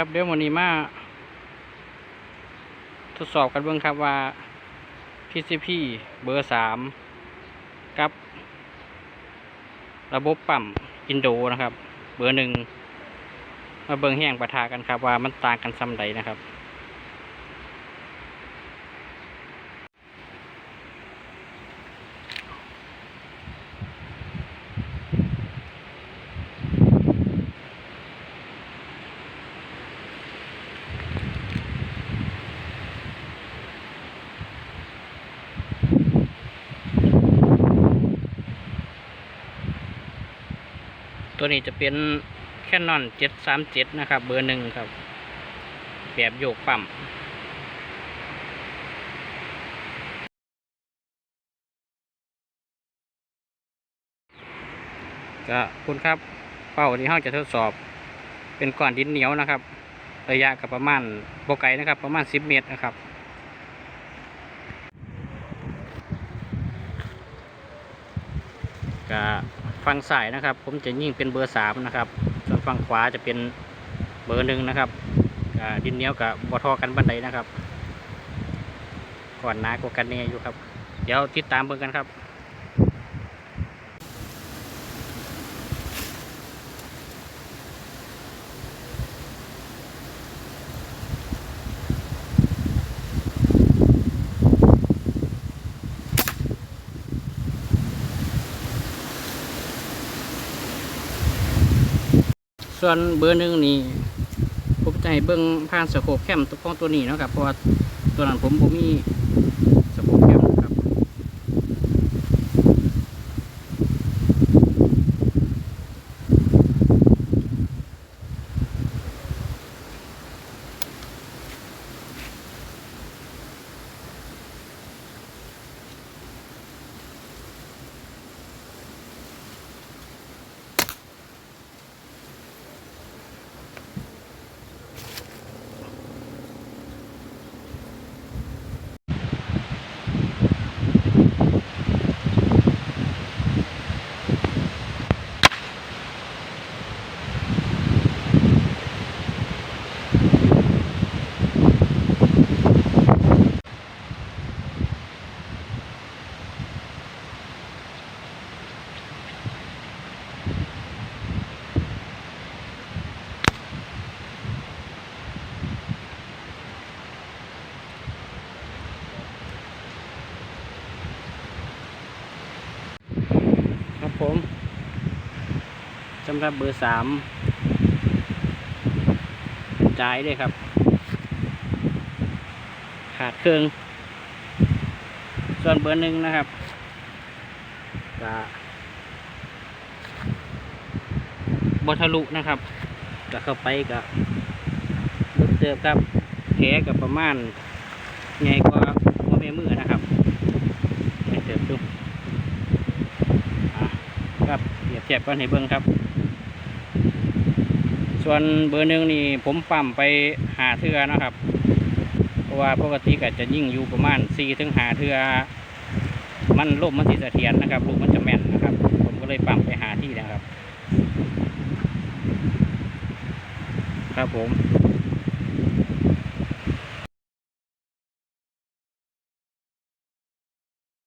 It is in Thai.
ครับเดี๋ยววันนี้มาทดสอบกันเบื้องครับว่า PCP เบอร์สามกับ ระบบปั๊มอินโดนะครับ เบอร์หนึ่งมาเบิ่งแห้งประทากันครับว่ามันต่างกันซ้ำใดนะครับ ตัวนี้จะเป็นแค่นอน737นะครับ เบอร์หนึ่งครับ แบบโยกปั๊มก็คุณครับเป้าที่เราจะทดสอบเป็นก้อนดินเหนียวนะครับ ระยะกับประมาณโบไกนะครับ ประมาณ 10 เมตรนะครับก็ ฝั่งซ้ายนะครับ ผมจะยิ่งเป็นเบอร์สามนะครับส่วนฝั่งขวาจะเป็นเบอร์หนึ่งนะครับดินเหนียวกับบอทอกันบันไดนะครับ ก่อนหนากว่ากันเนี่ยอยู่ครับ เดี๋ยวติดตามเบิ่งกันครับ ส่วนเบอร์หนึ่งนี่ผมจะให้เบิ้งผ่านสโคปแคมตัวของตัวนี้นะครับเพราะว่าตัวนั้นผมผมมี ผมสำหรับเบอร์สามจ่ายเลยครับ ขาดเครื่อง ส่วนเบอร์หนึ่งนะครับจะบทะลุนะครับก็เข้าไปกับลูกเติบครับแผลกับประมาณใหญ่กว่าหัวแม่มือนะครับใหญ่เติบดูอะค รียบเทียบกันให้เบิ่งครับ ส่วนเบอร์หนึ่งนี่ผมปั๊มไปหาเทือนะครับ เพราะว่าปกติก็จะยิ่งอยู่ประมาณสี่ถึงหาเทือมันลมมันสิเสถียรนะครับลูกมันจะแม่นนะครับ ผมก็เลยปั๊มไปหาที่นะครับ ครับผม